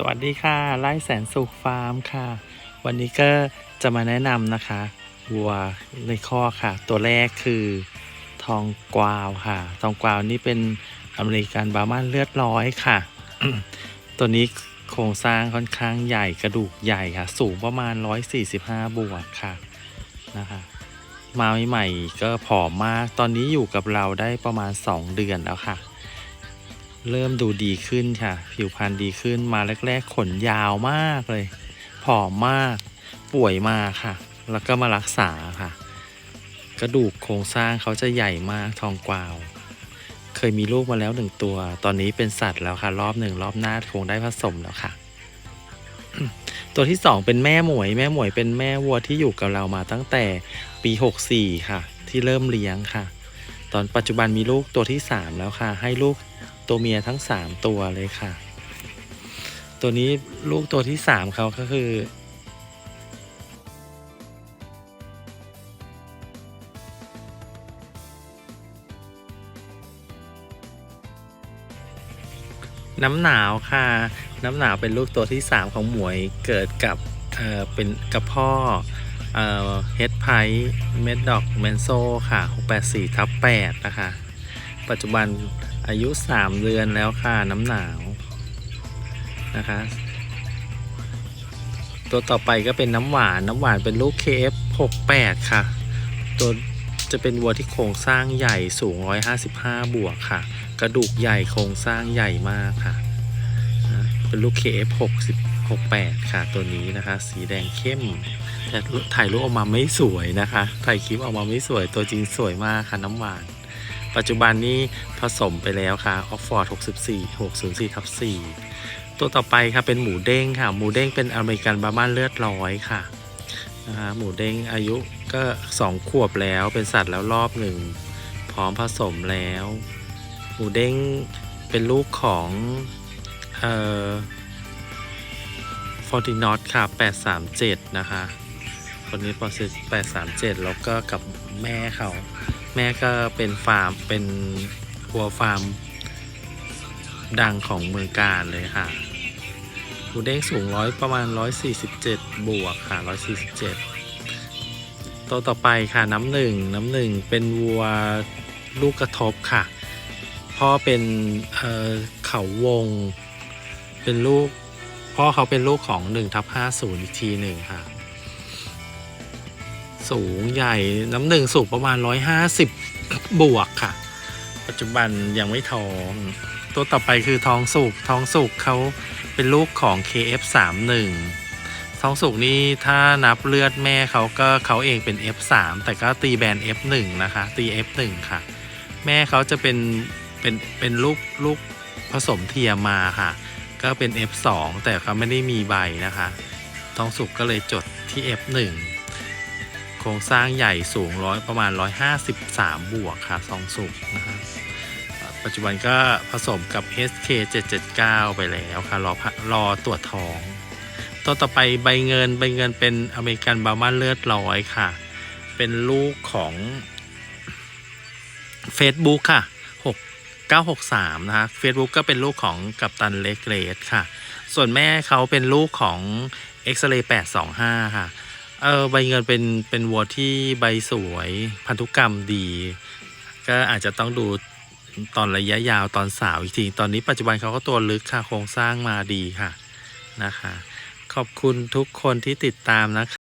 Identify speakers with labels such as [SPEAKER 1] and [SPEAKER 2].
[SPEAKER 1] สวัสดีค่ะ ไล่แสนสุขฟาร์มค่ะ วันนี้ก็จะมาแนะนำนะคะวัวในข้อค่ะ ตัวแรกคือทองกวาวค่ะ ทองกวาวนี่เป็นอเมริกันบาร์มันเลือดร้อยค่ะ ตัวนี้โครงสร้างค่อนข้างใหญ่กระดูกใหญ่ค่ะ สูงประมาณ 145 บวกค่ะนะคะมาใหม่ๆก็ผอมมาก ตอนนี้อยู่กับเราได้ประมาณ 2 เดือนแล้วค่ะ เริ่มดูดีขึ้นค่ะ ผิวพรรณดีขึ้นมาแรก ๆ ขนยาวมากเลย ผอมมาก ป่วยมาค่ะ แล้วก็มารักษาค่ะ กระดูกโครงสร้างเขาจะใหญ่มากทองกวาว เคยมีลูกมาแล้วหนึ่งตัว ตอนนี้เป็นสัตว์แล้วค่ะ รอบหนึ่งรอบหน้าคงได้ผสมแล้วค่ะ ตัวที่สองเป็นแม่หมวย แม่หมวยเป็นแม่วัวที่อยู่กับเรามาตั้งแต่ปี64ค่ะ ที่เริ่มเลี้ยงค่ะ ตอนปัจจุบันมีลูกตัวที่สามแล้วค่ะ ให้ลูก ตัวเมียทั้งสามตัวเลยค่ะ ตัวนี้ลูกตัวที่สามเขาก็คือน้ำหนาวค่ะ น้ำหนาวเป็นลูกตัวที่ 3 ของหมวยเกิดกับเออเป็นกับพ่อเฮดไพเมดดอกเมนโซค่ะ 684ทับ8นะคะ ปัจจุบัน อายุ 3 เดือนแล้วค่ะน้ำหนาวนะคะ ตัวต่อไปก็เป็นน้ำหวานน้ำหวานเป็นลูก KF 68 ค่ะ ตัวจะเป็นวัวที่โครงสร้างใหญ่สูง 155 บวกค่ะ กระดูกใหญ่โครงสร้างใหญ่มากค่ะ เป็นลูก KF 6 6 8ค่ะ ตัวนี้นะคะ สีแดงเข้มแต่ถ่ายรูปออกมาไม่สวยนะคะ ถ่ายคลิปออกมาไม่สวย ตัวจริงสวยมากค่ะน้ำหวาน ปัจจุบันนี้ผสมไปแล้วค่ะออกฟอร์ด64 604ทับ4ตัวต่อไปค่ะเป็นหมูเด้งค่ะ หมูเด้งเป็นอเมริกันบาร์มันเลือดร้อยค่ะนะคะหมูเด้งอายุก็ 2 ขวบแล้วเป็นสัตว์แล้วรอบหนึ่งพร้อมผสมแล้ว หมูเด้งเป็นลูกของเอ่อฟอร์ตินอตค่ะ 837 นะคะ คนนี้ปอสิ837 แล้วก็กับแม่เขา แม่ก็เป็นฟาร์มเป็นวัวฟาร์ม ดังของเมืองการเลยค่ะหมูเด้งสูงร้อยประมาณ 147 บวกค่ะ 147 ตัวต่อไปค่ะน้ำหนึ่งน้ำหนึ่งเป็นวัวลูกกระทบค่ะ พ่อเป็นเออเขาวง เป็นลูกพ่อเขาเป็นลูกของ1ทับ50 อีกทีหนึ่งค่ะ สูงใหญ่น้ำหนึ่งสูงประมาณ 150 บวกค่ะ ปัจจุบันยังไม่ท้อง ตัวต่อไปคือทองสุกทองสุกเขาเป็นลูกของ KF31 ทองสุกนี่ถ้านับเลือดแม่เขาก็เขาเองเป็น F3 แต่ก็ตีแบรนด์ F1 นะคะ ตี F1 ค่ะ แม่เขาจะเป็นเป็นเป็นลูกลูกผสมเทียมมาค่ะ ก็เป็น F2 แต่เขาไม่ได้มีใบนะคะ ทองสุกก็เลยจดที่ F1 โครงสร้างใหญ่สูงร้อยประมาณ 153 บวกค่ะทองสุกนะคะปัจจุบันก็ผสมกับ SK 779ไปแล้วค่ะ รอพะรอตรวจท้อง ตัวต่อไปใบเงินใบเงินเป็นอเมริกันบามันเลือดร้อยค่ะ เป็นลูกของ Facebook ค่ะ6963 นะคะ Facebook ก็เป็นลูกของกัปตันเลกเลสค่ะ ส่วนแม่เขาเป็นลูกของ X-ray 825 ค่ะ เออใบเงินเป็นเป็นวัวที่ใบสวยพันธุกรรมดี ก็อาจจะต้องดูตอนระยะยาวตอนสาวอีกที ตอนนี้ปัจจุบันเขาก็ตัวลึกค่ะโครงสร้างมาดีค่ะนะคะ ขอบคุณทุกคนที่ติดตามนะคะ